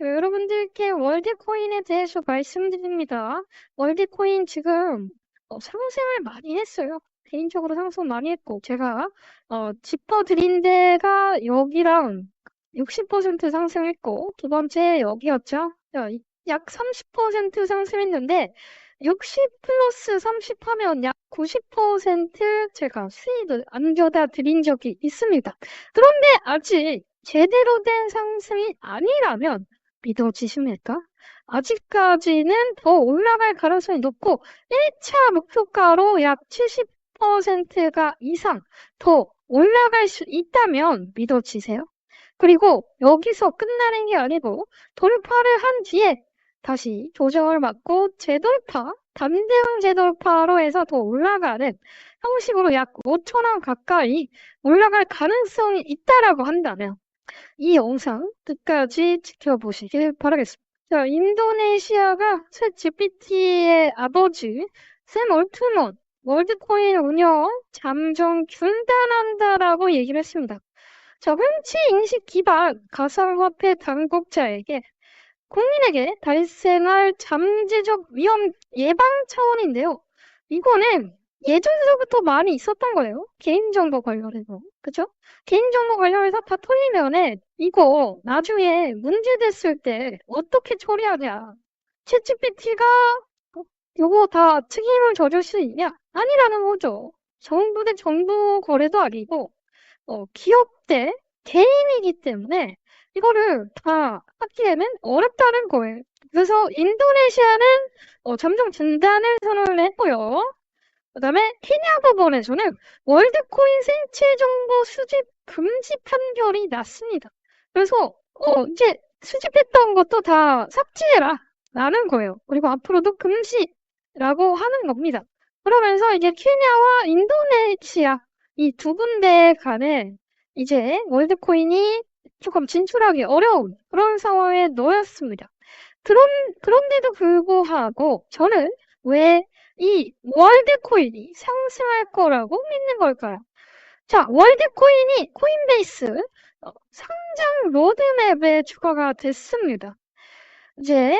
자, 여러분들께 월드코인에 대해서 말씀드립니다. 월드코인 지금 어, 상승을 많이 했어요. 개인적으로 상승 많이 했고, 제가 어, 짚어드린 데가 여기랑 60% 상승했고, 두 번째 여기였죠. 자, 이- 약30% 상승했는데, 60 플러스 30 하면 약 90% 제가 수익을 안겨다 드린 적이 있습니다. 그런데 아직 제대로 된 상승이 아니라면 믿어지십니까? 아직까지는 더 올라갈 가능성이 높고 1차 목표가로 약 70%가 이상 더 올라갈 수 있다면 믿어지세요? 그리고 여기서 끝나는 게 아니고 돌파를 한 뒤에 다시 조정을 받고 재돌파, 단대응 재돌파로 해서 더 올라가는 형식으로 약 5천원 가까이 올라갈 가능성이 있다라고 한다면 이 영상 끝까지 지켜보시길 바라겠습니다. 자, 인도네시아가 챗 GPT의 아버지 샘 올트먼 월드코인 운영 잠정 중단한다라고 얘기를 했습니다. 자, 흥치 인식 기반 가상화폐 당국자에게 국민에게 발생할 잠재적 위험 예방 차원인데요. 이거는 예전서부터 많이 있었던 거예요. 개인정보 관련해서. 그쵸? 개인정보 관련해서 다 털리면은 이거 나중에 문제 됐을 때 어떻게 처리하냐. 챗GPT가 이거 다 책임을 져줄 수 있냐? 아니라는 거죠. 정부 대 정부 거래도 아니고 어, 기업 대 개인이기 때문에 이거를 다 하기에는 어렵다는 거예요. 그래서 인도네시아는 어, 잠정 중단을 선언을 했고요. 그 다음에 케냐 법원에서는 월드코인 생체 정보 수집 금지 판결이 났습니다. 그래서 어, 이제 수집했던 것도 다 삭제해라 라는 거예요. 그리고 앞으로도 금지라고 하는 겁니다. 그러면서 이제 케냐와 인도네시아 이 두 군데 간에 이제 월드코인이 조금 진출하기 어려운 그런 상황에 놓였습니다. 그런, 그런데도 불구하고 저는 왜 이 월드코인이 상승할 거라고 믿는 걸까요? 자, 월드코인이 코인베이스 어, 상장 로드맵에 추가가 됐습니다. 이제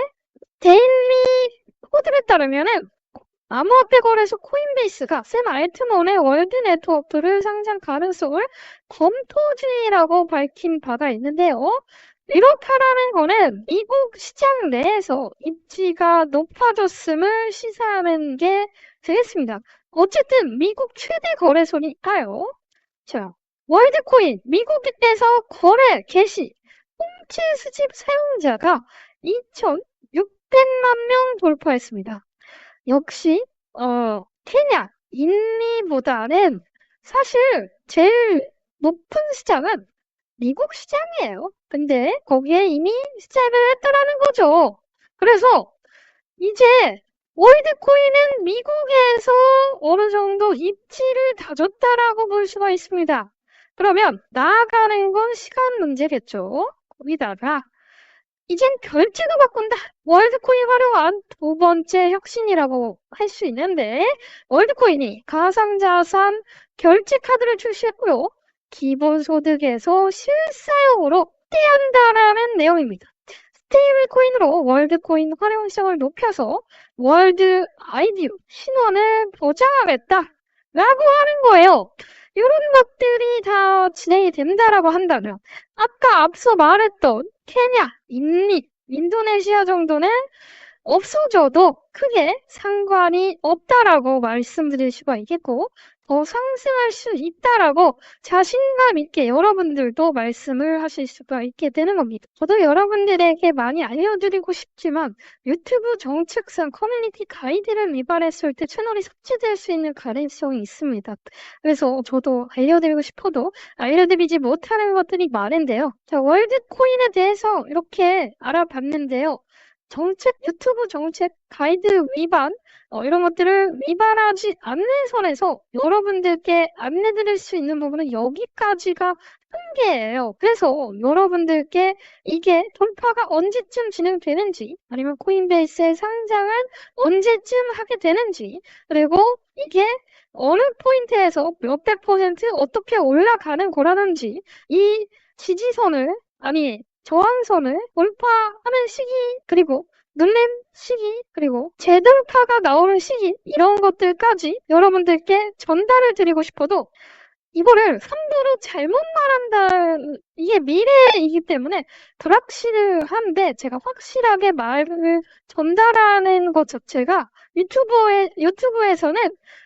데일리 코드에 따르면은 암호화폐 거래소 코인베이스가 샘 알트먼의 월드 네트워크를 상장 가능성을 검토 중이라고 밝힌 바가 있는데요. 이렇다라는 거는 미국 시장 내에서 입지가 높아졌음을 시사하는 게 되겠습니다. 어쨌든 미국 최대 거래소니까요. 자, 월드코인 미국에서 거래 개시 홍채 수집 사용자가 2,600만 명 돌파했습니다. 역시 어, 케냐 인미보다는 사실 제일 높은 시장은 미국 시장이에요. 근데 거기에 이미 시작을 했다라는 거죠. 그래서 이제 월드코인은 미국에서 어느 정도 입지를 다졌다라고 볼 수가 있습니다. 그러면 나아가는 건 시간 문제겠죠. 거기다가 이젠 결제도 바꾼다. 월드코인 활용한 두 번째 혁신이라고 할 수 있는데 월드코인이 가상자산 결제 카드를 출시했고요. 기본소득에서 실사용으로 떼한다라는 내용입니다. 스테이블 코인으로 월드코인 활용성을 높여서 월드 아이디로 신원을 보장하겠다. 라고 하는 거예요. 이런 것들이 다 진행이 된다라고 한다면 아까 앞서 말했던 케냐, 인미, 인도네시아 정도는 없어져도 크게 상관이 없다라고 말씀드릴 수가 있겠고 더 상승할 수 있다라고 자신감 있게 여러분들도 말씀을 하실 수가 있게 되는 겁니다. 저도 여러분들에게 많이 알려드리고 싶지만 유튜브 정책상 커뮤니티 가이드를 위반했을 때 채널이 삭제될 수 있는 가능성이 있습니다. 그래서 저도 알려드리고 싶어도 알려드리지 못하는 것들이 많은데요. 자, 월드코인에 대해서 이렇게 알아봤는데요. 정책, 유튜브 정책 가이드 위반, 어, 이런 것들을 위반하지 않는 선에서 여러분들께 안내 드릴 수 있는 부분은 여기까지가 한계예요. 그래서 여러분들께 이게 돌파가 언제쯤 진행되는지, 아니면 코인베이스의 상장은 언제쯤 하게 되는지, 그리고 이게 어느 포인트에서 몇백 퍼센트 어떻게 올라가는 거라는지, 이 지지선을, 아니, 저항선을 돌파하는 시기, 그리고 눌림 시기, 그리고 재돌파가 나오는 시기, 이런 것들까지 여러분들께 전달을 드리고 싶어도 이거를 함부로 잘못 말한다, 이게 미래이기 때문에 불확실한데 제가 확실하게 말을 전달하는 것 자체가 유튜브에, 유튜브에서는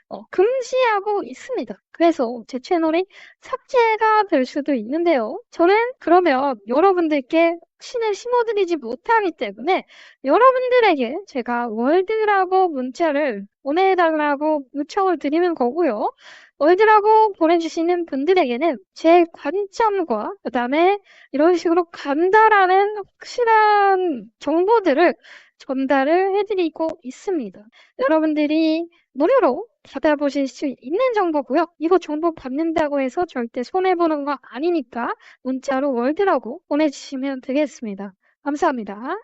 어, 금지하고 있습니다. 그래서 제 채널이 삭제가 될 수도 있는데요. 저는 그러면 여러분들께 신을 심어드리지 못하기 때문에 여러분들에게 제가 월드라고 문자를 보내달라고 요청을 드리는 거고요. 월드라고 보내주시는 분들에게는 제 관점과 그 다음에 이런 식으로 간다라는 확실한 정보들을 전달을 해드리고 있습니다. 여러분들이 무료로 받아보실 수 있는 정보고요. 이거 정보 받는다고 해서 절대 손해보는 거 아니니까 문자로 월드라고 보내주시면 되겠습니다. 감사합니다.